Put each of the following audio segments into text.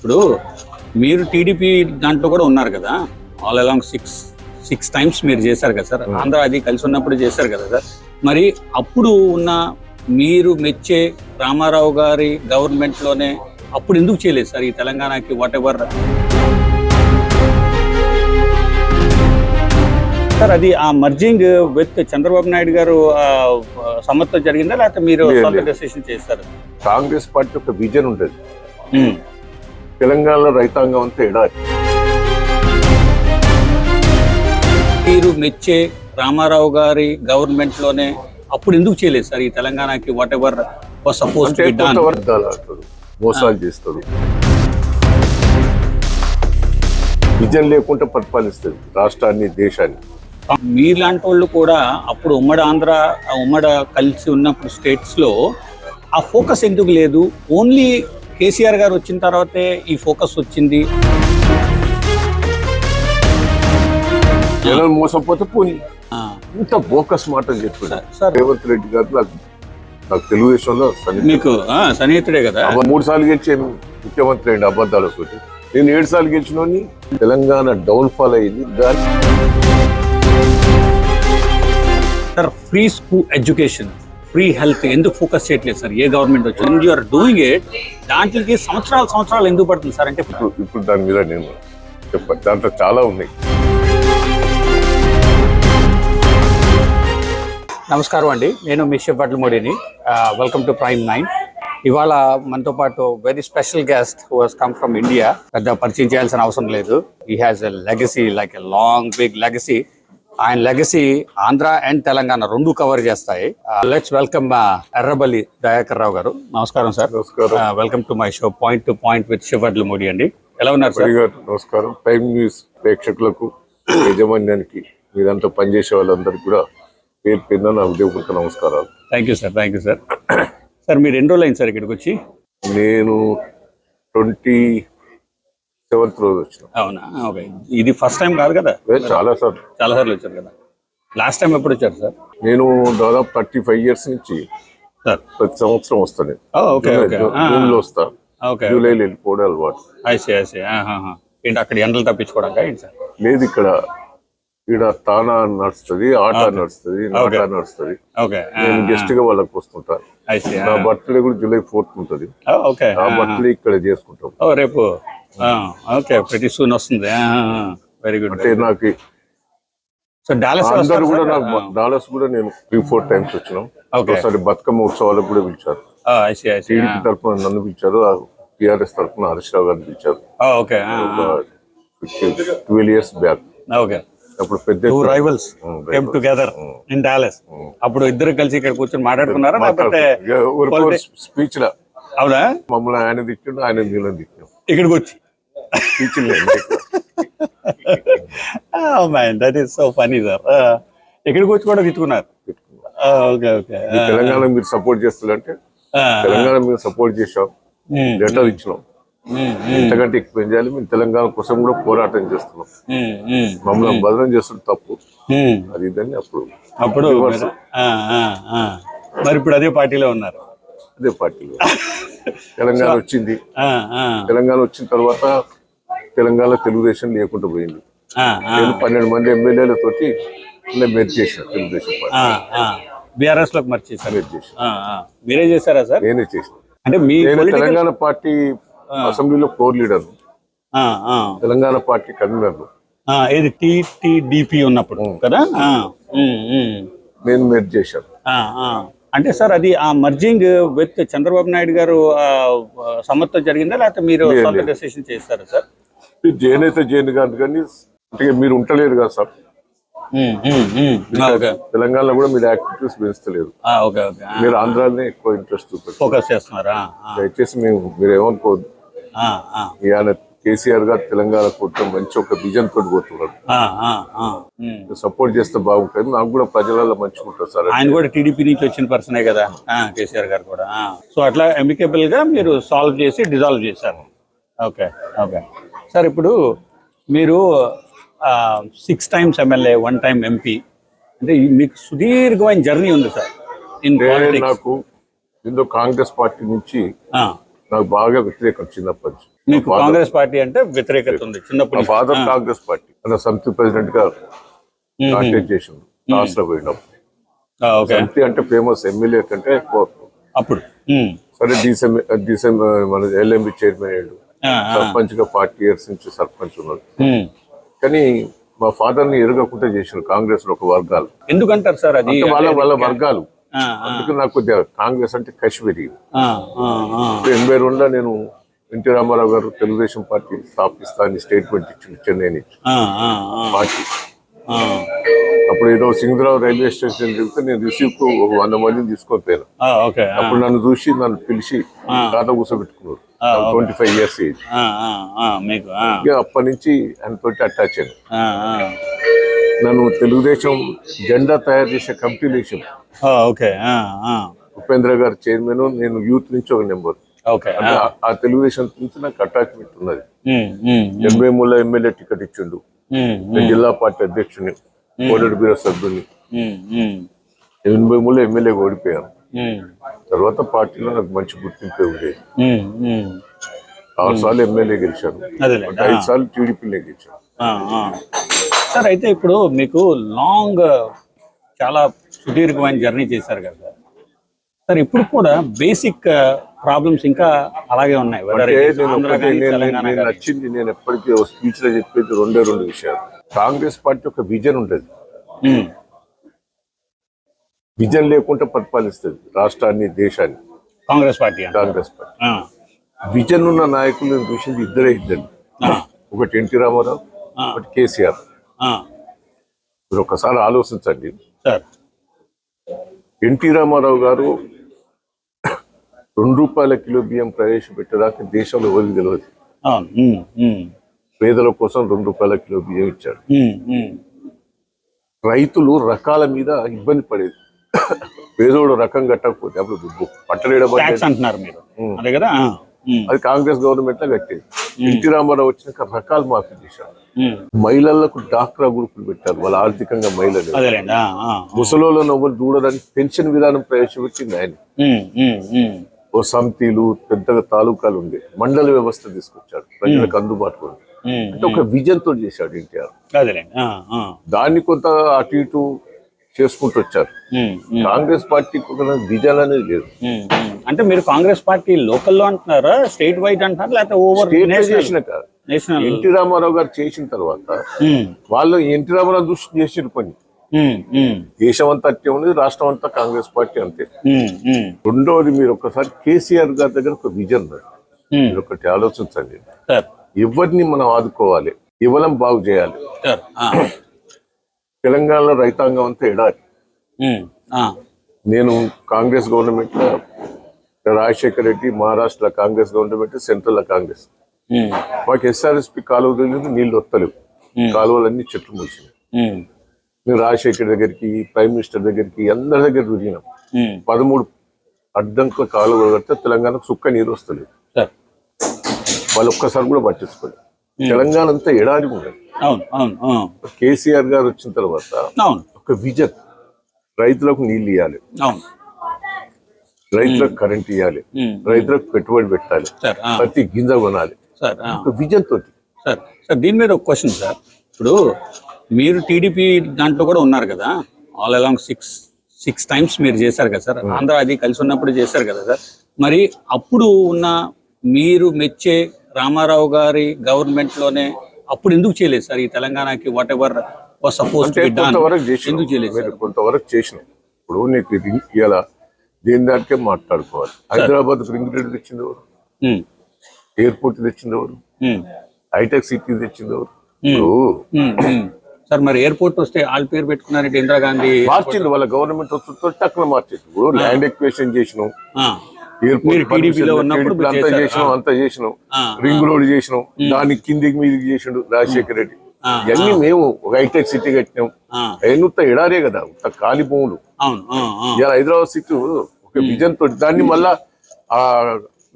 ఇప్పుడు మీరు టీడీపీ దాంట్లో కూడా ఉన్నారు కదా. All along six six times మీరు చేశారు కదా సార్. ఆంధ్ర అది కలిసి ఉన్నప్పుడు చేశారు కదా సార్. మరి అప్పుడు ఉన్న మీరు మెచ్చే రామారావు గారి గవర్నమెంట్లోనే అప్పుడు ఎందుకు చేయలేదు సార్ ఈ తెలంగాణకి వాట్ ఎవర్ సార్ అది ఆ మర్జింగ్ విత్ చంద్రబాబు నాయుడు గారు సమ్మతితో జరిగిందా? లేకపోతే మీరు. డెసిషన్ చేస్తారు కాంగ్రెస్ పార్టీ ఒక విజన్ ఉంటుంది తెలంగాణలో రైతాంగం అంతా ఎడారి మీరు మెచ్చే రామారావు గారి గవర్నమెంట్లోనే అప్పుడు ఎందుకు చేయలేదు సార్ ఈ తెలంగాణకి వాట్ ఎవర్ సపోజ్ మోసాలు చేస్తాడు విజన్ లేకుండా పరిపాలిస్తుంది రాష్ట్రాన్ని దేశాన్ని. మీలాంటి వాళ్ళు కూడా అప్పుడు ఉమ్మడి ఆంధ్ర ఉమ్మడి కలిసి ఉన్నప్పుడు స్టేట్స్లో ఆ ఫోకస్ ఎందుకు లేదు? ఓన్లీ కేసీఆర్ గారు వచ్చిన తర్వాతే ఈ ఫోకస్ వచ్చింది. జనం మోసపోతే పోనీ. ఇంత బోకస్ మాటలు చెప్పాడు. రేవంత్ రెడ్డి గారు నాకు నాకు తెలుగుదేశంలో సన్నిహితుడు. మీకు సన్నిహితుడే కదా? మూడు సార్లు గెలిచే ముఖ్యమంత్రి అండి అబద్ధాలతో నేను ఏడు సార్లు గెలిచినోని తెలంగాణ డౌన్ ఫాల్ అయ్యింది దాని sir free school education. Free health ఎందుకు ఫోకస్ చేయట్లేదు సార్? ఏ గవర్నమెంట్ వచ్చింది యు ఆర్ డూయింగ్ ఇట్ దాంట్లోకి సంవత్సరాలు సంవత్సరాలు ఎందుకు పడుతుంది సార్? అంటే ఇప్పుడు ఇప్పుడు దాని మీద నేను చెప్పాను దాంట్లో చాలా ఉన్నాయి నమస్కారం అండి. నేను మీ షిఫ్ మోడీని వెల్కమ్ టు ప్రైమ్ నైన్ ఇవాళ మనతో పాటు very special guest who has come from India పెద్ద పరిచయం చేయాల్సిన అవసరం లేదు. He has a legacy like a long big legacy ఆయన లెగసీ ఆంధ్ర అండ్ తెలంగాణ రెండు కవర్ చేస్తాయి. లెట్స్ వెల్కమ్ ఎర్రబల్లి దయాకర్ రావు గారు. నమస్కారం సార్. నమస్కారం. Welcome to my show point to point with శివడ్ల మోడీ అండి. ఎలా ఉన్నారు సార్? నమస్కారం. ప్రైమ్ న్యూస్ ప్రేక్షకులకు యాజమాన్యానికి మీదంతా పనిచేసే వాళ్ళందరికీ కూడా పేరు పేరున నా ఉద్యోగపూర్వక నమస్కారాలు. Thank you sir thank you sir sir మీరు ఎన్ని రోజులు అయింది సార్ ఇక్కడికి వచ్చి? నేను ట్వంటీ సెవెంత్ రోజు వచ్చిన. అవునా? ఓకే. ఇది ఫస్ట్ టైం కాదు కదా? చాలా సార్ చాలా సార్లు వచ్చారు కదా? లాస్ట్ టైం ఎప్పుడు వచ్చారు సార్? నేను దాదాపు థర్టీ ఫైవ్ ఇయర్స్ నుంచి సార్. ప్రతి సంవత్సరం వస్తాను. ఓకే ఓకే జూన్లో వస్తా. ఓకే జూలైలో వెళ్ళిపోవడం అలవాటు. ఐసీ ఐసీ ఏంటి అక్కడ ఎండలు తప్పించుకోవడానికి లేదు ఇక్కడ ఇక్కడ తానా నడుస్తుంది ఆట నడుస్తుంది నాట నడుస్తుంది. ఓకే. నేను గెస్ట్గా వాళ్ళకి వస్తుంటా. ఐసీ నా బర్త్డే కూడా జూలై ఫోర్త్ ఉంటుంది. ఓకే. ఆ బర్త్డే ఇక్కడ చేసుకుంటాం. రేపు. ఓకే. ప్రతి సూన్ వస్తుంది. వెరీ గుడ్ అంటే నాకు సో డాలస్ అందరు కూడా నాకు డాలర్స్ కూడా నేను త్రీ ఫోర్ టైమ్స్ వచ్చినాం. ఒకసారి బతుకమ్మ ఉత్సవాలకు కూడా పిలిచారు. టీడీపీ తరఫున నన్ను పిలిచారు టిఆర్ఎస్ తరఫున హరీష్ రావు గారిని పిలిచారు. Twelve years back okay. అప్పుడు పెద్ద two rivals came together in Dallas అప్పుడు ఇద్దరు కలిసి ఇక్కడ కూర్చొని మాట్లాడుకున్నారా? లేకపోతే స్పీచ్ లా అవునా? మమ్మల్ని ఆయన తిట్టిండు ఆయన నీళ్ళని తిట్టాం ఇక్కడికి వచ్చి. Speech man that is so funny sir ఇక్కడికి వచ్చి కూడా తిట్టుకున్నారు? ఓకే ఓకే తెలంగాణ మీరు సపోర్ట్ చేస్తారంటే తెలంగాణ మీరు సపోర్ట్ చేసాం లెటర్ ఇచ్చినాం ఎంతకంటే ఎక్కువ ఏం చేయాలి? మేము తెలంగాణ కోసం కూడా పోరాటం చేస్తున్నాం. మమ్మల్ని బదనం చేస్తున్న తప్పు. అది ఇదని అప్పుడు అప్పుడు మీరు-. మరి ఇప్పుడు అదే పార్టీలో ఉన్నారు. అదే పార్టీలో. తెలంగాణ వచ్చింది. తెలంగాణ వచ్చిన తర్వాత తెలంగాణ తెలుగుదేశం లేకుండా పోయింది. నేను పన్నెండు మంది ఎమ్మెల్యేలతోటి మెర్జ్ చేసిన తెలుగుదేశం. బీఆర్ఎస్లోకి ఆ, ఆ. మీరే చేశారా సార్? నేనే చేసిన. అంటే మీ తెలంగాణ పార్టీ అసెంబ్లీలో floor leader. Telangana party convener ఏది? టీటీడీపీ ఉన్నప్పుడు కదా. నేను మెర్జ్ చేశాను. అంటే సార్ అది ఆ మర్జింగ్ విత్ చంద్రబాబు నాయుడు గారు సమ్మతితో జరిగిందా? లేకపోతే మీరు. డెసిషన్ చేస్తారా సార్? జైన్ అయితే జైన్ కాదు కానీ అంటే మీరు ఉంటలేరు కదా సార్. తెలంగాణలో కూడా మీరు యాక్టివిటీస్ ఆ. మీరు ఆంధ్రాలోనే ఎక్కువ ఇంట్రెస్ట్ చూపెట్టారు ఫోకస్ చేస్తున్నారా? ఆ, దయచేసి మేము మీరు ఏమనుకోవద్దు. ఆయన కేసీఆర్ గారు తెలంగాణ కోసం మంచి ఒక విజన్ తోటి. ఉమ్. సపోర్ట్ చేస్తే బాగుంటుంది. నాకు కూడా ప్రజలలో మంచిగుంటుంది సార్. ఆయన కూడా టీడీపీ నుంచి వచ్చిన పర్సనే కదా. కేసీఆర్ గారు కూడా. సో అట్లా ఎమికబుల్గా మీరు సాల్వ్ చేసి డిజాల్వ్ చేశారు. Okay okay. సార్ ఇప్పుడు మీరు six times MLA one time MP అంటే మీకు సుదీర్ఘమైన జర్నీ ఉంది సార్ నాకు ఇందులో కాంగ్రెస్ పార్టీ నుంచి నాకు బాగా వ్యతిరేకం చిన్నప్పటి నుంచి. మీకు కాంగ్రెస్ పార్టీ అంటే వ్యతిరేకత ఉంది. నుంచి. Father Congress party. మన సమితి ప్రెసిడెంట్గా కాంటాక్ట్ చేసిండు. రాష్ట్ర పోయినప్పుడు. సమితి అంటే ఫేమస్ ఎమ్మెల్యే కంటే ఎక్కువ. అప్పుడు. సరే డిసెంబర్ డిసెంబర్ మన ఎల్ఎంబి చైర్మన్ అయ్యాడు. సర్పంచ్గా ఫార్టీ ఇయర్స్ నుంచి సర్పంచ్ ఉన్నాడు. కానీ మా ఫాదర్ని ఎరగకుండా చేసిన కాంగ్రెస్లో ఒక వర్గాలు. ఎందుకంటారు సార్ అది? వాళ్ళ వాళ్ళ వర్గాలు. అందుకే నాకు కొద్దిగా కాంగ్రెస్ అంటే ఆ. ఎనభై రెండులో నేను ఎన్టీ రామారావు గారు తెలుగుదేశం పార్టీ స్థాపిస్తా అని స్టేట్మెంట్ ఇచ్చింది చెన్నై నుంచి పార్టీ. అప్పుడు ఏదో సింగరావు రైల్వే స్టేషన్ వెళ్తే నేను రిసీవ్కు వంద మందిని తీసుకొని పోయాను. అప్పుడు నన్ను చూసి నన్ను పిలిచి ఖాతా కూర్చోబెట్టుకున్నారు ట్వంటీ ఫైవ్ ఇయర్స్ మీకు అప్పటి నుంచి తోటి అటాచ్ అయ్యాను. నన్ను తెలుగుదేశం జెండా తయారు చేసే ఆ, ఓకే. ఉపేంద్ర గారు చైర్మన్ నేను యూత్ నుంచి ఒక నెంబర్ ఓకే ఆ. తెలుగుదేశం నుంచి నాకు అటాచ్మెంట్ ఉన్నది. ఎనభై మూడులో ఎమ్మెల్యే టికెట్ ఇచ్చిండు. జిల్లా పార్టీ అధ్యక్షుని కోడెడు బీర సభ్యుని ఎనభై మూడులో ఎమ్మెల్యేగా ఓడిపోయాను. తర్వాత పార్టీలో నాకు మంచి గుర్తింపే ఉండేది. ఆరు సార్లు ఎమ్మెల్యే గెలిచాను. ఐదు సార్లు టీడీపీలో గెలిచాను. సార్ అయితే ఇప్పుడు మీకు లాంగ్ చాలా సుదీర్ఘమైన జర్నీ చేశారు కదా సార్. సార్ ఇప్పుడు కూడా బేసిక్ ప్రాబ్లమ్స్ ఇంకా అలాగే ఉన్నాయి. నచ్చింది నేను ఎప్పటికీ స్పీచ్లో చెప్పేది రెండే రెండు విషయాలు. కాంగ్రెస్ పార్టీ ఒక విజన్ ఉంటుంది విజన్ లేకుండా పరిపాలిస్తుంది రాష్ట్రాన్ని దేశాన్ని. Congress party Congress party. Vision ఉన్న నాయకులు చూసింది? ఇద్దరే ఇద్దరు. ఒకటి ఎన్టీ రామారావు. ఒకటి కేసీఆర్. మీరు ఒకసారి ఆలోచించండి. ఎన్టీ రామారావు గారు రెండు రూపాయల కిలో బియ్యం ప్రవేశపెట్టడానికి దేశంలో ఎవరికి తెలియదు పేదల కోసం రెండు రూపాయల కిలో బియ్యం ఇచ్చాడు. రైతులు రకాల మీద ఇబ్బంది పడేది. పేదోడు రకం కట్టకపోతే అప్పుడు పట్టలేడం ట్యాక్స్ అంటున్నారు మీరు. అదే కదా? అది కాంగ్రెస్ గవర్నమెంట్లో కట్టేది ఎన్టీ రామారావు వచ్చినాక రకాలు మాఫీ చేశారు. మహిళలకు డాక్రా గ్రూపులు పెట్టారు. వాళ్ళ ఆర్థికంగా మహిళలు. ముసలోళ్ళను ఎవరు చూడడానికి పెన్షన్ విధానం ప్రవేశపెట్టింది ఆయన. ఓ సమితిలు పెద్దగా తాలూకాలు ఉండే. మండల వ్యవస్థ తీసుకొచ్చాడు. ప్రజలకు అందుబాటులో అంటే ఒక విజన్తో చేశాడు ఎన్టీఆర్. దాన్ని కొంత అటు ఇటు చేసుకుంటూ వచ్చారు. కాంగ్రెస్ పార్టీకి ఒక విజన్ అనేది లేదు. అంటే మీరు కాంగ్రెస్ పార్టీ లోకల్లో అంటున్నారా స్టేట్ వైడ్ అంటున్నారా లేకపోతే ఓవర్ నేషనల్? ఎన్టీ రామారావు గారు చేసిన తర్వాత వాళ్ళు ఎన్టీ రామారావు దృష్టి చేసిన పని దేశం అంతా అట్టే ఉంది రాష్ట్రం అంతా కాంగ్రెస్ పార్టీ అంతే. రెండవది మీరు ఒకసారి కేసీఆర్ గారి దగ్గర ఒక విజన్. మీరు ఒకటి ఆలోచించండి. సార్. ఎవరిని మనం ఆదుకోవాలి? ఎవరం బాగు చేయాలి? తెలంగాణలో రైతాంగం అంతా ఎడారి. నేను Congress government Rajasekhara Reddy Maharashtra Congress government central Congress. మాకు ఎస్ఆర్ఎస్పి కాలువ తెలియదు నీళ్ళు వస్తలేవు. కాలువలన్నీ చెట్లు మూసినాయి ఉమ్, నేను రాజశేఖర్ దగ్గరికి ప్రైమ్ మినిస్టర్ దగ్గరికి అందరి దగ్గర తిరిగినాం. పదమూడు అడ్డంకుల కాలువ కడితే తెలంగాణకు సుక్క నీరు వస్తలేదు. వాళ్ళు ఒక్కసారి కూడా పట్టించుకోలేదు. తెలంగాణ అంతా ఎడారి ఉండదు. అవును అవును కేసీఆర్ గారు వచ్చిన తర్వాత అవును. ఒక విజన్ రైతులకు నీళ్ళు ఇవ్వాలి అవును. రైతులకు కరెంట్ ఇవ్వాలి రైతులకు పెట్టుబడి పెట్టాలి. ప్రతి గింజ కొనాలి. ఒక విజన్ తోటి. సార్ సార్ దీని మీద ఒక క్వశ్చన్ సార్. ఇప్పుడు మీరు టీడీపీ దాంట్లో కూడా ఉన్నారు కదా. All along six six times మీరు చేశారు కదా సార్. ఆంధ్ర అది కలిసి ఉన్నప్పుడు చేశారు కదా సార్. మరి అప్పుడు ఉన్న మీరు మెచ్చే రామారావు గారి గవర్నమెంట్లోనే అప్పుడు ఎందుకు చేయలేదు సార్? ఈ తెలంగాణకి వాట్ ఎవర్ సపోజ్ కొంతవరకు చేసిన. ఎందుకు చేయలేదు మీరు కొంతవరకు చేసినాం. ఇప్పుడు నీకు ఇలా దీని దానికే మాట్లాడుకోవాలి? హైదరాబాద్ రింగ్ రోడ్ తెచ్చింది ఎవరు? ఎయిర్పోర్ట్ తెచ్చింది ఎవరు? హైటెక్ సిటీ తెచ్చింది ఎవరు. సార్ మరి ఎయిర్పోర్ట్ వస్తే వాళ్ళ పేరు పెట్టుకున్నారంటే ఇందిరాగాంధీ మార్చింది వాళ్ళ గవర్నమెంట్ వస్తుందో టక్కున మార్చేది. ఇప్పుడు ల్యాండ్ ఎక్వేషన్ చేసినాం. ఉన్నప్పుడు అంతా. చేసినాం అంతా చేసినాం. రింగ్ రోడ్ చేసినాం. దాని కిందికి మీదికి చేసిండు రాజశేఖర రెడ్డి. ఇవన్నీ మేము ఒక హైటెక్ సిటీ కట్టినాం. అవన్నీ ఉత్త ఎడారే కదా ఉత్త ఖాళీ భూములు. ఇలా హైదరాబాద్ సిటీ ఒక విజన్ తోటి దాన్ని మళ్ళా ఆ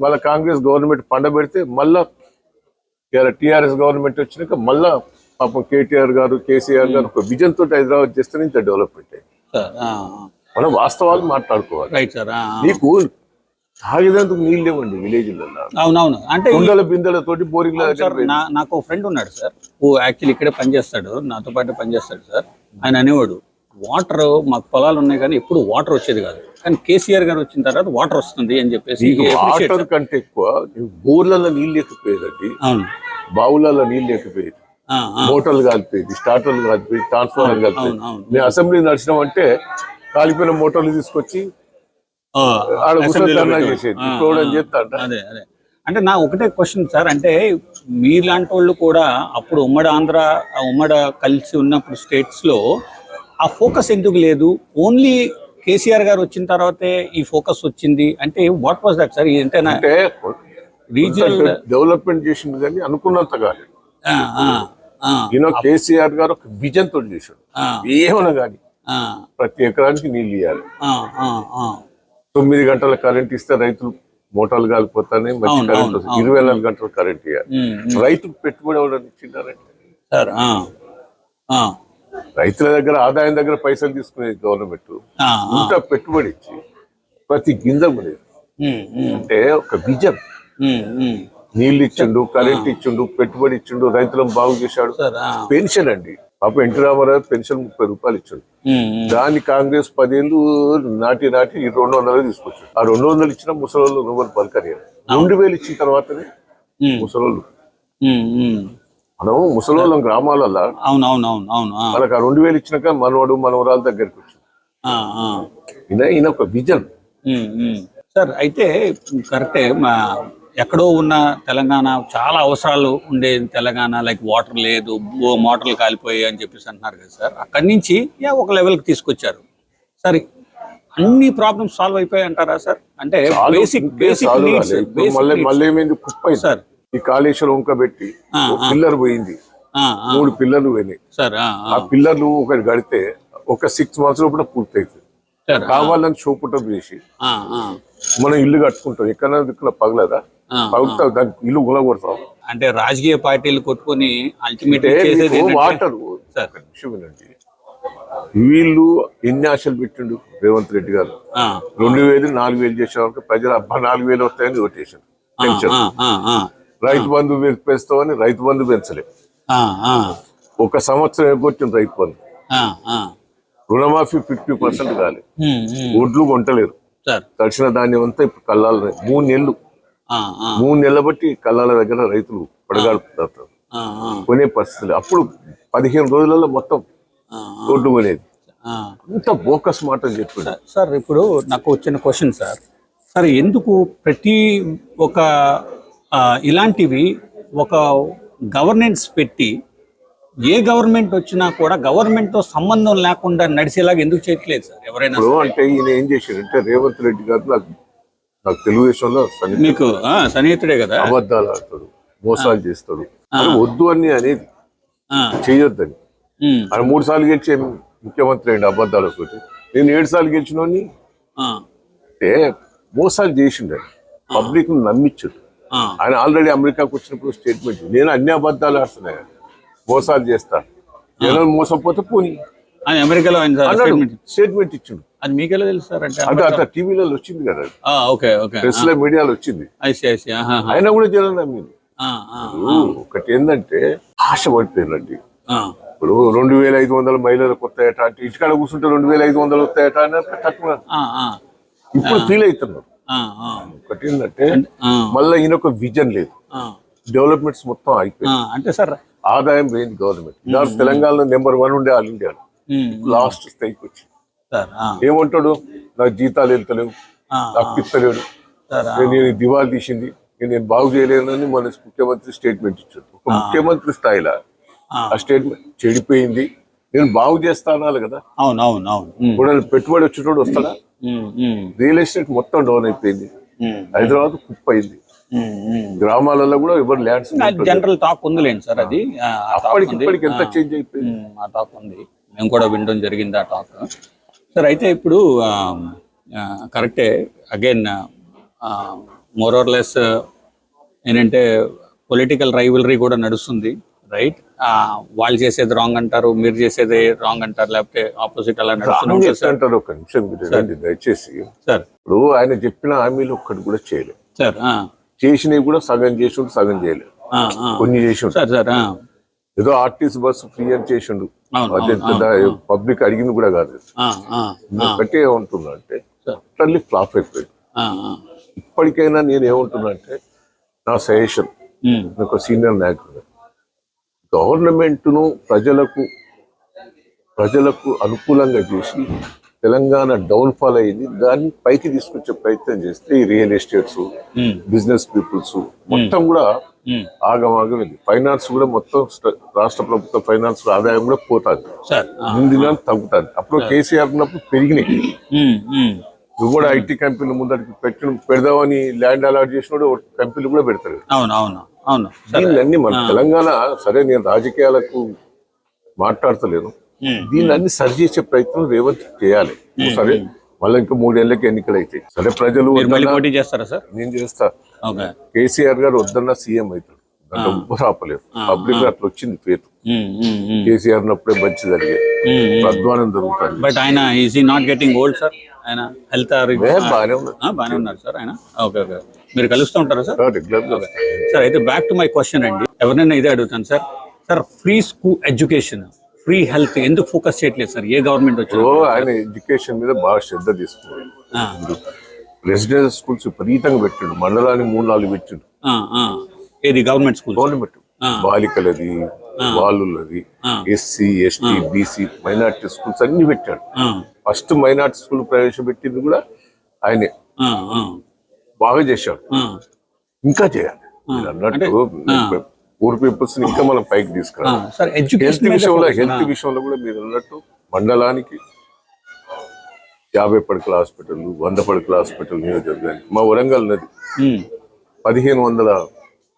మళ్ళా కాంగ్రెస్ గవర్నమెంట్ పండబెడితే మళ్ళా టిఆర్ఎస్ గవర్నమెంట్ వచ్చినాక మళ్ళా పాపం కేటీఆర్ గారు కేసీఆర్ గారు ఒక విజన్ తోటి హైదరాబాద్ చేస్తే ఇంత డెవలప్మెంట్ అయింది. మనం వాస్తవాలు మాట్లాడుకోవాలి. నీకు తాగేదందుకు నీళ్ళు లేవండి విలేజ్లలో. అవునవును. అంటే కుండల సార్ నా నాకు ఫ్రెండ్ ఉన్నాడు సార్ ఓ యాక్చువల్లీ ఇక్కడే పనిచేస్తాడు నాతో పాటు పనిచేస్తాడు సార్. ఆయన అనేవాడు వాటర్ మాకు పొలాలు ఉన్నాయి కానీ ఎప్పుడు వాటర్ వచ్చేది కాదు. కానీ కేసీఆర్ గారు వచ్చిన తర్వాత వాటర్ వస్తుంది అని చెప్పేసి వాటర్ కంటే ఎక్కువ బోర్లలో నీళ్ళు లేకపోయేదండి. బావులలో నీళ్ళు లేకపోయేది. మోటార్లు కాలిపోయేది స్టార్టర్లు కాలిపోయేది ట్రాన్స్ఫార్మర్ కాలిపోయేది. మేము అసెంబ్లీ నడిచినామంటే కాలిపోయిన మోటార్లు తీసుకొచ్చి ఆడ కూర్చొని. చేసేది. ఇప్పుడు అదే అదే. అంటే నా ఒకటే క్వశ్చన్ సార్. అంటే మీలాంటి వాళ్ళు కూడా అప్పుడు ఉమ్మడి ఆంధ్ర ఆ ఉమ్మడి కలిసి ఉన్నప్పుడు స్టేట్స్లో ఆ ఫోకస్ ఎందుకు లేదు? ఓన్లీ కేసీఆర్ గారు వచ్చిన తర్వాతే ఈ ఫోకస్ వచ్చింది. అంటే వాట్ వాస్ దట్ సార్? అంటే రీజనల్ డెవలప్మెంట్ చేసింది కానీ అనుకున్నంత కాదు. ఈయన కేసీఆర్ గారు ఒక విజన్ తోటి చేశాడు. ఏమన్నా కానీ ఆ, ప్రతి ఎకరానికి నీళ్ళు ఇవ్వాలి ఆ, ఆ, ఆ. తొమ్మిది గంటల కరెంట్ ఇస్తే రైతులు మోటార్లు కాలిపోతానే మంచి కరెంట్ వస్తుంది. ఇరవై నాలుగు గంటల కరెంట్ ఇవ్వాలి. రైతుకు పెట్టుబడి ఎవరైనా ఇచ్చిండారంటే? రైతుల దగ్గర ఆదాయం దగ్గర పైసలు తీసుకునేది గవర్నమెంట్. ఇంత పెట్టుబడి ఇచ్చి ప్రతి గింజ కొనేది అంటే ఒక విజన్. నీళ్ళు ఇచ్చిండు కరెంట్ ఇచ్చిండు పెట్టుబడి ఇచ్చిండు రైతులను బాగు చేశాడు. పెన్షన్ అండి. పాప ఎన్టీ రామారావు పెన్షన్ ముప్పై రూపాయలు ఇచ్చాడు. దాన్ని కాంగ్రెస్ పదేళ్ళు నాటి నాటి ఈ రెండు వందలు తీసుకొచ్చాడు. ఆ రెండు వందలు ఇచ్చిన ముసలోళ్ళు నువ్వు పలకని రెండు వేలు ఇచ్చిన తర్వాతనే ముసలోళ్ళు. మనం ముసలోళ్ళం గ్రామాలలో మనకు ఆ. రెండు వేలు ఇచ్చినాక మనవాడు మనవరాల దగ్గరికి వచ్చి ఆ, ఆ. ఈయన ఈయన ఒక విజన్. సార్ అయితే కరెక్టే మా ఎక్కడో ఉన్న తెలంగాణ చాలా అవసరాలు ఉండే తెలంగాణ లైక్ వాటర్ లేదు మోటార్లు కాలిపోయాయి అని చెప్పేసి అంటున్నారు కదా సార్. అక్కడి నుంచి యా ఒక లెవెల్కి తీసుకొచ్చారు. సరే అన్ని ప్రాబ్లమ్స్ సాల్వ్ అయిపోయాయి అంటారా సార్? అంటే బేసిక్ బేసిక్ నీడ్స్ మళ్ళీ మళ్ళీ ఏమైంది? కుప్ప. సార్. ఈ కాళేశ్వరం పెట్టి పిల్లర్ పోయింది. మూడు పిల్లర్లు పోయినాయి. సార్ ఆ, పిల్లర్లు ఒకటి కడితే ఒక సిక్స్ మంత్స్ లోపల పూర్తి అవుతుంది సార్ ఆ, కావాలని చూపుటం చేసి మనం ఇల్లు కట్టుకుంటాం. ఎక్కడ దిక్కున పగలదా? దానికి ఇల్లు అంటే రాజకీయ పార్టీలు కొట్టుకొని అల్టిమేట్ వాటర్. వినండి. వీళ్ళు ఎన్ని ఆశలు పెట్టిండు రేవంత్ రెడ్డి గారు? రెండు వేలు నాలుగు వేలు చేసే వరకు ప్రజలు అబ్బా నాలుగు వేలు వస్తాయని పెన్షన్ ఆ, రైతు బంధు పెంచుతామని రైతు బంధు పెంచలే. ఆ, ఆ, ఒక సంవత్సరం ఎగ్గొట్టింది రైతు బంధు. రుణమాఫీ ఫిఫ్టీ పర్సెంట్ కాలే. ఉమ్, ఉమ్. ఒడ్లు కొంటలేరు. తడిసిన ధాన్యం అంతా ఇప్పుడు కళ్ళాల మూడు నెలలు. మూడు నెలల బట్టి కళ్ళాల దగ్గర రైతులు పడగాడుతున్నారు కొనే పరిస్థితులు. అప్పుడు పదిహేను రోజులలో మొత్తం ఆ, రోడ్డు కొనేది. అంత బోకస్ మాట చెప్పిండు. సార్ ఇప్పుడు నాకు వచ్చిన క్వశ్చన్ సార్. సార్ ఎందుకు ప్రతి ఒక ఇలాంటివి ఒక గవర్నెన్స్ పెట్టి ఏ గవర్నమెంట్ వచ్చినా కూడా government తో సంబంధం లేకుండా నడిచేలాగా ఎందుకు చేయట్లేదు సార్? ఎవరైనా అంటే ఈయన ఏం చేశాడంటే రేవంత్ రెడ్డి గారు నాకు నాకు తెలుగుదేశంలో మీకు సన్నిహితుడే కదా? అబద్ధాలు ఆడతాడు మోసాలు చేస్తాడు. వద్దు అని అనేది చేయొద్దని. ఆయన మూడు సార్లు గెలిచే ముఖ్యమంత్రి అండి అబద్ధాలతోటి నేను ఏడు సార్లు గెలిచినోని ఆ, అంటే మోసాలు చేసిండు పబ్లిక్ నమ్మించాడు. ఆయన ఆల్రెడీ అమెరికాకు వచ్చినప్పుడు స్టేట్మెంట్ నేను అన్ని అబద్ధాలు ఆడుతున్నాయి మోసాలు చేస్తా. జనం మోసపోతే పోనీ. అమెరికాలో. స్టేట్మెంట్ ఇచ్చిండు. అది మీకెలా తెలుసు సార్? అంటే అంటే అంత టీవీలలో వచ్చింది కదా ఆ, ఓకే ఓకే. ప్రెస్లో మీడియాలో వచ్చింది. I see I see. ఆయన కూడా జనం ఆ, ఒకటి ఏంటంటే ఆశ పడిపోయినండి ఆ, ఇప్పుడు రెండు వేల ఐదు వందల మహిళలకు వస్తాయట అంటే ఇంటికాడ కూర్చుంటే రెండు వేల ఐదు వందలు వస్తాయట అని తక్కువ ఇప్పుడు ఫీల్ అవుతున్నారు. ఒకటి ఏంటంటే మళ్ళీ ఈయన ఒక విజన్ లేదు డెవలప్మెంట్స్ మొత్తం అయిపోయింది అంటే సార్ ఆదాయం పోయింది గవర్నమెంట్ తెలంగాణలో నెంబర్ వన్ ఉండే ఆల్ ఇండియాలో. ఉమ్, లాస్ట్ స్థాయికి వచ్చి సార్ ఆ, ఏమంటాడు? నాకు జీతాలు వెళ్తలేవు నాకు ఆ, నేను దివాళి తీసింది నేను బాగు చేయలేనని మన ముఖ్యమంత్రి స్టేట్మెంట్ ఇచ్చాడు. ఒక ముఖ్యమంత్రి స్థాయిలో. ఆ. స్టేట్మెంట్ చెడిపోయింది. నేను బాగు చేస్తా అనాలి కదా. అవును అవును అవును. ఉమ్, ఇప్పుడు ఆయన పెట్టుబడి వచ్చేటోడు వస్తాడా? రియల్ ఎస్టేట్ మొత్తం డౌన్ అయిపోయింది. హైదరాబాద్ కుప్ప అయింది. ఉమ్, ఉమ్. గ్రామాలలో కూడా ఎవరు ల్యాండ్స్ జనరల్ టాక్ ఉందిలేండి సార్ అది. అప్పటికి ఇప్పటికి ఎంత చేంజ్ అయిపోయింది? ఆ టాక్ ఉంది. మేము కూడా వినడం జరిగింది ఆ టాక్. సార్ అయితే ఇప్పుడు కరెక్టే. అగైన్ మోర్ ఆర్ లెస్ ఏంటంటే పొలిటికల్ రైవలరీ కూడా నడుస్తుంది రైట్ వాళ్ళు చేసేది రాంగ్ అంటారు మీరు చేసేది రాంగ్ అంటారు లేకపోతే ఆపోజిట్ అలా నడుస్తూనే ఉంటుంది సార్ అంటారు ఒక నిమిషం దయచేసి. సార్ ఇప్పుడు ఆయన చెప్పిన హామీలు ఒక్కటి కూడా చేయలేదు. సార్ ఆ, చేసినవి కూడా సగం చేసిండు సగం చేయలేదు. కొన్ని చేసిండు సార్ సార్ ఏదో ఆర్టీసీ బస్సు ఫ్రీ అని చేసిండు. అదే పబ్లిక్ అడిగింది కూడా కాదు ఒకటి ఏమంటున్నా అంటే. టోటల్లీ ఫ్లాప్ అయిపోయింది. ఇప్పటికైనా నేను ఏమంటున్నా అంటే నా సజెషన్. ఒక సీనియర్ నాయకుడు గవర్నమెంట్ను ప్రజలకు ప్రజలకు అనుకూలంగా చేసి తెలంగాణ డౌన్ఫాల్ అయింది. దాన్ని పైకి తీసుకొచ్చే ప్రయత్నం చేస్తే ఈ రియల్ ఎస్టేట్స్ బిజినెస్ పీపుల్స్ మొత్తం కూడా ఉమ్. ఆగమాగమైంది ఫైనాన్స్ కూడా మొత్తం రాష్ట్ర ప్రభుత్వ ఫైనాన్స్ ఆదాయం కూడా పోతుంది. ముందుగా తగ్గుతుంది అప్పుడు కేసీఆర్ ఉన్నప్పుడు పెరిగినాయి. నువ్వు కూడా ఐటీ కంపెనీలు ముందరికి పెట్టిన పెడదామని ల్యాండ్ అలాట్ చేసినప్పుడు కంపెనీలు కూడా పెడతారు దీన్ని మన తెలంగాణ సరే నేను రాజకీయాలకు మాట్లాడతలేను. దీన్ని అన్ని సరి చేసే ప్రయత్నం రేవంత్ చేయాలి. సరే మళ్ళీ ఇంకా మూడేళ్ళకి ఎన్నికలు అవుతాయి సరే ప్రజలు నేను చేస్తా. కేసీఆర్ గారు వద్దన్నా సీఎం అవుతాడు ఎవ్వరు ఆపలేరు పబ్లిక్ అట్లా వచ్చింది పేరు. కేసీఆర్ ఉన్నప్పుడే మంచి జరిగే ఉమ్, ఉమ్. అధ్వానం జరుగుతుంది బట్ ఆయన is not getting old sir ఆయన హెల్త్ బాగానే బాగానే ఉన్నారు. సార్ ఆయన. ఓకే ఓకే మీరు కలుస్తూ ఉంటారా సార్ రెగ్యులర్ సార్ అయితే బ్యాక్ టు మై క్వశ్చన్ అండి. ఎవరినైనా ఇదే అడుగుతాను sir sir free school education free health ఎందుకు ఫోకస్ చేయట్లేదు సార్ ఏ గవర్నమెంట్ ఇప్పుడు ఆయన ఎడ్యుకేషన్ మీద బాగా శ్రద్ధ తీసుకున్నాడు. రెసిడెన్షియల్ స్కూల్స్ విపరీతంగా పెట్టిండు. మండలానికి మూడు నాలుగు పెట్టిండు. ఏది? Government school government. బాలికలది బాలులది SC ST BC minority schools అన్ని పెట్టాడు. ఫస్ట్ మైనార్టీ స్కూల్ ప్రవేశపెట్టింది కూడా ఆయనే. బాగా చేశాడు. ఇంకా చేయాలి. అన్నట్టు పూర్ పీపుల్స్ ఇంకా మనం పైకి తీసుకురావాలి సార్ హెల్త్ విషయంలో హెల్త్ విషయంలో కూడా మీరు అన్నట్టు మండలానికి యాభై పడకల హాస్పిటల్ వంద పడకల హాస్పిటల్ నియోజకవర్గానికి. మా వరంగల్ నది పదిహేను వందల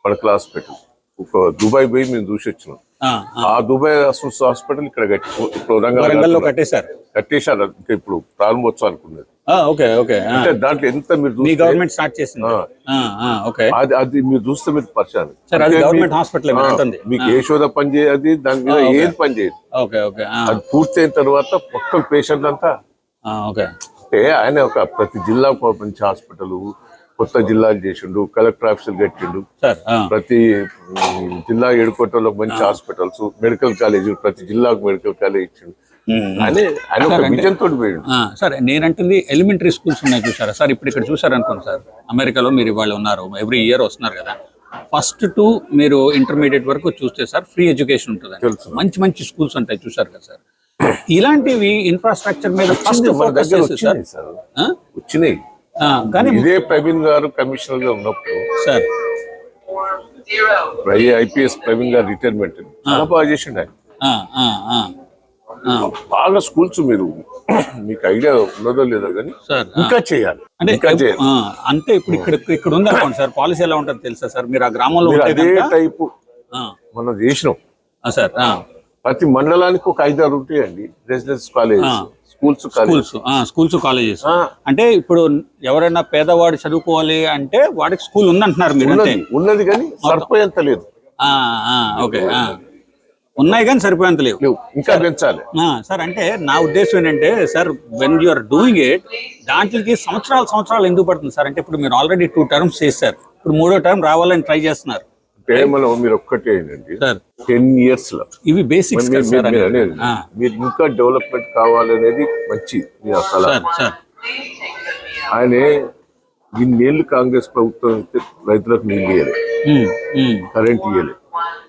పడకల హాస్పిటల్ ఒక దుబాయ్ పోయి మేము చూసి వచ్చినాం. ఆ దుబాయ్ హాస్పిటల్ ఇక్కడ ఇప్పుడు కట్టేశారు. కట్టేశారు. ఇంకా ఇప్పుడు ఓకే ఓకే. అంటే దాంట్లో ఎంత మీరు గవర్నమెంట్ స్టార్ట్ చేసింది. ఓకే. అది అది మీరు చూస్తే మీరు అది గవర్నమెంట్ హాస్పిటల్ మీకు యశోద పని చేయదు దాని మీద ఏది పని చేయదు. ఓకే ఓకే అది పూర్తయిన తర్వాత మొత్తం పేషెంట్ అంతా ఓకే. అంటే ఆయన ఒక ప్రతి జిల్లాకు ఒక మంచి హాస్పిటల్ కొత్త జిల్లాలు చేసిండు కలెక్టర్ ఆఫీసులు కట్టిండు. సార్ ప్రతి జిల్లా ఏడుకోటలో మంచి హాస్పిటల్స్ మెడికల్ కాలేజ్ ప్రతి జిల్లాకు మెడికల్ కాలేజ్ ఇచ్చిండు. సార్ నేనంటుంది ఎలిమెంటరీ స్కూల్స్ ఉన్నాయి చూసారా? సార్ ఇప్పుడు ఇక్కడ చూసారనుకోండి సార్ అమెరికాలో మీరు ఇవాళ ఉన్నారు ఎవ్రీ ఇయర్ వస్తున్నారు కదా. ఫస్ట్ టు మీరు ఇంటర్మీడియట్ వరకు చూస్తే సార్ ఫ్రీ ఎడ్యుకేషన్ ఉంటుంది. మంచి మంచి స్కూల్స్ ఉంటాయి చూసారు కదా సార్. ఇలాంటివి ఇన్ఫ్రాస్ట్రక్చర్ మీద ఫస్ట్ ఫోకస్ సార్ వచ్చినాయి. కానీ ఇదే ప్రవీణ్ గారు కమిషనర్గా ఉన్నప్పుడు సార్. ఐపీఎస్ ప్రవీణ్ గారు రిటైర్మెంట్ చాలా బాగా చేసిండు ఆయన. బాగా స్కూల్స్ మీరు మీకు ఐడియా ఉన్నదో లేదో కానీ సార్. ఇంకా చేయాలి. అంటే అంటే ఇప్పుడు ఇక్కడ ఇక్కడ ఉంది అనుకోండి సార్ పాలసీ ఎలా ఉంటుంది తెలుసా సార్? మీరు ఆ గ్రామంలో అదే టైపు మనం చేసినాం. సార్ ఆ, ప్రతి మండలానికి ఒక ఐదారు ఉంటాయండి రెసిడెన్స్ కాలేజ్ స్కూల్స్ స్కూల్స్ ఆ, స్కూల్స్ కాలేజెస్. అంటే ఇప్పుడు ఎవరైనా పేదవాడు చదువుకోవాలి అంటే వాడికి స్కూల్ ఉందంటున్నారు మీరు ఉన్నది కానీ సరిపోయేంత లేదు. ఆ, ఆ, ఓకే ఆ. ఉన్నాయి కానీ సరిపోయేంత లేవు. ఇంకా పెంచాలి. సార్ అంటే నా ఉద్దేశం ఏంటంటే sir when you are doing it దాంట్లోకి సంవత్సరాలు సంవత్సరాలు ఎందుకు పడుతుంది సార్? అంటే ఇప్పుడు మీరు ఆల్రెడీ టూ టర్మ్స్ చేశారు. ఇప్పుడు మూడో టర్మ్ రావాలని ట్రై చేస్తున్నారు. మనం మీరు ఒక్కటే ఏంటండి సార్. టెన్ ఇయర్స్లో. ఇవి బేసిక్స్ మీరు- ఇంకా డెవలప్మెంట్ కావాలనేది మంచి మీ సార్ ఆయన ఇన్నేళ్ళు కాంగ్రెస్ ప్రభుత్వం రైతులకు నీళ్ళు ఉమ్, కరెంట్ ఇయ్యలే.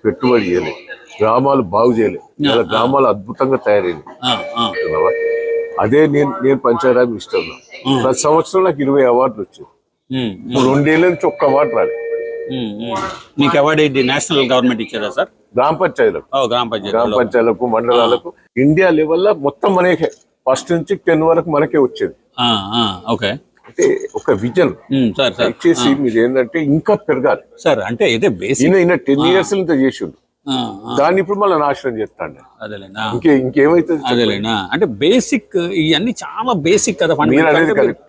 పెట్టుబడి ఇయ్యలే. గ్రామాలు బాగు చేయలే. ఇలా గ్రామాలు అద్భుతంగా తయారైంది? అదే నేను నేను పంచాయతీ ఇష్టం ప్రతి సంవత్సరం నాకు ఇరవై అవార్డులు వచ్చాయి. రెండేళ్ళ నుంచి ఒక్క అవార్డు రాలేదు. మీకు అవార్డు ఇది నేషనల్ గవర్నమెంట్ ఇచ్చారా సార్? గ్రామ పంచాయతీలకు. గ్రామ గ్రామ పంచాయతీ పంచాయతీలకు మండలాలకు. ఇండియా లెవెల్లో మొత్తం మనకే. ఫస్ట్ నుంచి టెన్ వరకు మనకే వచ్చేది. ఓకే. అంటే ఒక విజన్ సార్ దయచేసి మీరు ఏంటంటే ఇంకా పెరగాలి. సార్ అంటే ఇదే బేసిక్ ఈయన టెన్ ఇయర్స్ ఇంత చేసిండు. దాన్ని ఇప్పుడు మళ్ళీ నాశనం చేస్తాండి. ఇంకే ఇంకేమైతుంది అదేలేనా? అంటే బేసిక్ ఇవన్నీ చాలా బేసిక్ కదా మీరు అనేది correct.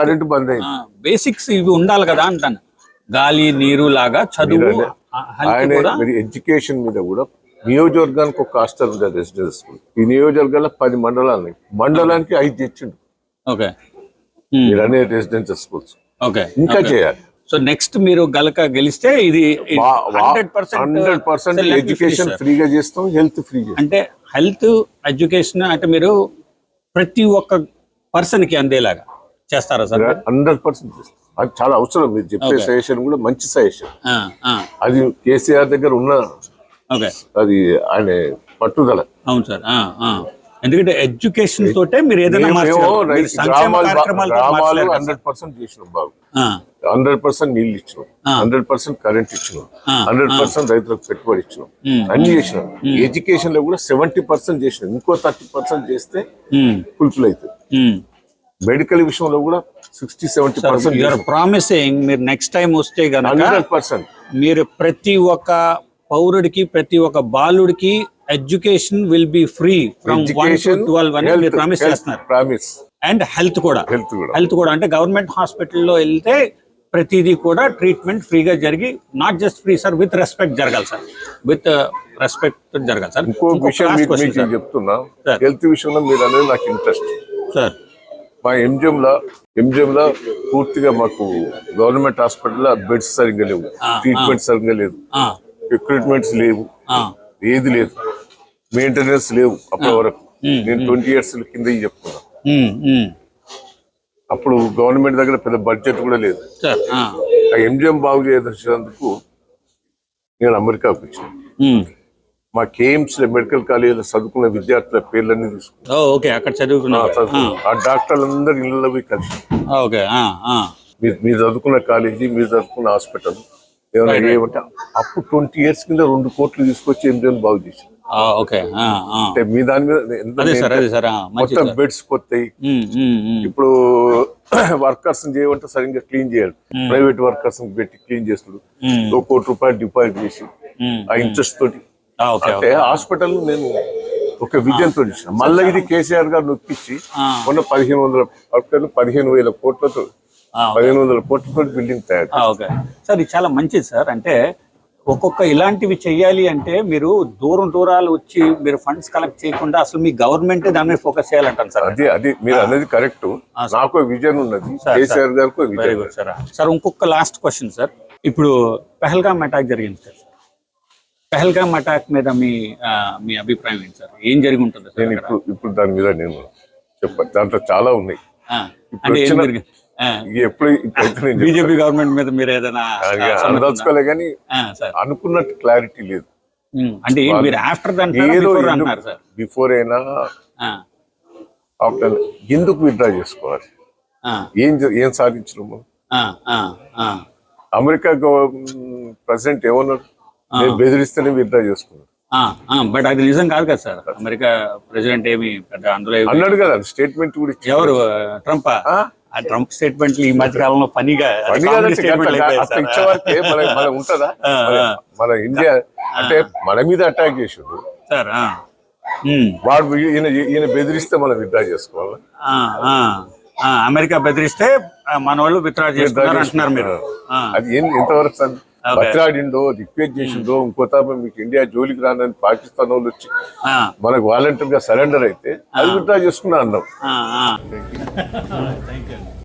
కరెంట్ బంద్ అయింది. బేసిక్స్ ఇవి ఉండాలి కదా అంటాను. గాలి నీరు లాగా చదువు ఆయన ఎడ్యుకేషన్ మీద కూడా నియోజకవర్గానికి ఒక హాస్టల్ ఉంది రెసిడెన్స్ స్కూల్. ఈ నియోజకవర్గాల్లో పది మండలాలు. మండలానికి ఐదు తెచ్చిండు ఓకే. మీరు అనే రెసిడెన్షియల్ స్కూల్స్. ఓకే. ఇంకా చేయాలి. సో నెక్స్ట్ మీరు గలక గెలిస్తే ఇది హండ్రెడ్ పర్సెంట్ ఎడ్యుకేషన్ ఫ్రీగా చేస్తాం హెల్త్ ఫ్రీ అంటే హెల్త్ ఎడ్యుకేషన్ అంటే మీరు ప్రతి ఒక్క పర్సన్కి అందేలాగా. చేస్తారా సార్? హండ్రెడ్ పర్సెంట్ అది చాలా అవసరం. మీరు చెప్పే. సజెషన్ కూడా మంచి సజెషన్ అది కేసీఆర్ దగ్గర ఉన్న అది ఆయన పట్టుదల. అవును సార్. ఎందుకంటే ఎడ్యుకేషన్ తోటే మీరు ఏదైనా గ్రామాలు హండ్రెడ్ పర్సెంట్ చేసినాం బాబు. హండ్రెడ్ పర్సెంట్ నీళ్ళు ఇచ్చినాం. హండ్రెడ్ పర్సెంట్ కరెంట్ ఇచ్చినాం. హండ్రెడ్ పర్సెంట్ రైతులకు పెట్టుబడి ఇచ్చినాం. అన్ని చేసినాం. ఎడ్యుకేషన్లో కూడా సెవెంటీ పర్సెంట్ చేసినాం. ఇంకో థర్టీ పర్సెంట్ చేస్తే ఫుల్ఫిల్ అవుతుంది. మెడికల్ విషయంలో కూడా సిక్స్టీ సెవెంటీ పర్సెంట్ ప్రామిసింగ్ మీరు నెక్స్ట్ టైం వస్తే పర్సెంట్. మీరు ప్రతి ఒక్క పౌరుడికి ప్రతి ఒక్క బాలుడికి education will be free from one to twelve అని మీరు ప్రామిస్ చేస్తున్నారు. ప్రామిస్ అండ్ హెల్త్ కూడా. హెల్త్ కూడా. హెల్త్ కూడా. అంటే గవర్నమెంట్ హాస్పిటల్లో వెళ్తే ప్రతిదీ కూడా ట్రీట్మెంట్ ఫ్రీగా జరిగి not just free sir with respect జరగాలి సార్ విత్ రెస్పెక్ట్ జరగాలి సార్ ఇంకో విషయం చెప్తున్నా. హెల్త్ విషయంలో మీరు అనేది నాకు ఇంట్రెస్ట్ సార్ మా ఎంజిఎం లో ఎంజిఎం లో పూర్తిగా మాకు గవర్నమెంట్ హాస్పిటల్ బెడ్స్ సరిగ్గా లేవు. ట్రీట్మెంట్ సరిగ్గా లేదు. ఎక్విప్మెంట్స్ లేవు. ఏది లేదు. మెయింటెనెన్స్ లేవు అప్పటి వరకు. నేను ట్వంటీ ఇయర్స్ కింద చెప్తున్నా. అప్పుడు గవర్నమెంట్ దగ్గర పెద్ద బడ్జెట్ కూడా లేదు. ఆ. ఎంజిఎం బాగు చేసేందుకు నేను అమెరికాకు వచ్చాను. మా కేఎంస్ మెడికల్ కాలేజీలో చదువుకున్న విద్యార్థుల పేర్లన్నీ తీసుకున్నాను ఓకే అక్కడ చదువుకున్నా. ఆ డాక్టర్లందరూ ఇళ్ళలో పోయి కలిసి. ఓకే మీరు చదువుకున్న కాలేజీ మీరు చదువుకున్న హాస్పిటల్ ఏమైనా ఏమంటే అప్పుడు ట్వంటీ ఇయర్స్ కింద రెండు కోట్లు తీసుకొచ్చి ఎంజిఎం బాగు చేశారు. ఓకే అంటే మీ దాని మీద మొత్తం బెడ్స్ కొత్తాయి ఇప్పుడు వర్కర్స్ చేయమంటే సరిగ్గా క్లీన్ చేయాలి. ప్రైవేట్ వర్కర్స్ పెట్టి క్లీన్ చేస్తుడు ఒక కోటి రూపాయలు డిపాజిట్ చేసి ఆ ఇంట్రెస్ట్ తోటి అంటే హాస్పిటల్ నేను ఒక విజన్తో చూసిన మళ్ళీ ఇది కేసీఆర్ గారు నొప్పించి మొన్న పదిహేను వందల హాస్పిటల్ పదిహేను వేల కోట్లతో పదిహేను వందల కోట్లతో బిల్డింగ్ తయారు సార్ ఇది చాలా మంచిది సార్. అంటే ఒక్కొక్క ఇలాంటివి చెయ్యాలి అంటే మీరు దూరం దూరాలు వచ్చి మీరు ఫండ్స్ కలెక్ట్ చేయకుండా అసలు మీ గవర్నమెంట్ దాని మీద ఫోకస్ చేయాలంటాను సార్. అది అది మీరు అనేది కరెక్ట్. నాకు విజన్ ఉన్నది. కేసీఆర్ గారికి సార్. ఇంకొక లాస్ట్ క్వశ్చన్ సార్. ఇప్పుడు పెహల్గామ్ అటాక్ జరిగింది సార్. పెహల్గామ్ అటాక్ మీద మీ మీ అభిప్రాయం ఏంటి సార్? ఏం జరిగి ఉంటుంది సార్ నేను? ఇప్పుడు ఇప్పుడు దాని మీద నేను చెప్ప దాంట్లో చాలా ఉన్నాయి. ఆ, అంటే ఏం వచ్చిన- జరిగి ఇక ఎప్పుడు ఇప్పుడైతే నేను బీజేపీ గవర్నమెంట్ మీద మీరు ఏదైనా? అనదలుచుకోలే కానీ ఆ, సార్. అనుకున్నట్టు క్లారిటీ లేదు. ఉమ్, అంటే మీరు ఆఫ్టర్ ఏదో అంటున్నారు సార్. బిఫోర్ అయినా ఆ, ఆఫ్టర్ ఎందుకు విత్డ్రా చేసుకోవాలి? ఆ, ఏం జ- ఏం సాధించినాము ఆ, ఆ, ఆ. అమెరికా ప్రెసిడెంట్ ఏమన్నారు నేను బెదిరిస్తేనే విత్డ్రా ఆ, బట్ అది నిజం కాదు కదా సార్. అమెరికా ప్రెసిడెంట్ ఏమి పెద్ద అందులో అన్నాడు కదా స్టేట్మెంట్ కూడా. ఎవరు? ట్రంప్ ఆ? ట్రంప్ స్టేట్మెంట్లు ఈ మధ్య కాలంలో ఫనీగా ఉంటుందా? మన- ఇండియా అంటే మన మీద అటాక్ చేసిండు. సార్ వాడు ఈయన ఈయన బెదిరిస్తే మనం విత్డ్రా చేసుకోవాలి? అమెరికా బెదిరిస్తే మన వాళ్ళు విత్డ్రా చేసుకున్నారు అంటున్నారు మీరు. అది ఎంతవరకు సార్? బతిలాడిండో రిక్వెస్ట్ చేసిండో ఇంకో తాప మీకు ఇండియా జోలికి రానని పాకిస్తాన్ వాళ్ళు వచ్చి మనకు వాలంటీర్గా సరెండర్ అయితే అది విత్డ్రా చేసుకున్నా అన్నాం.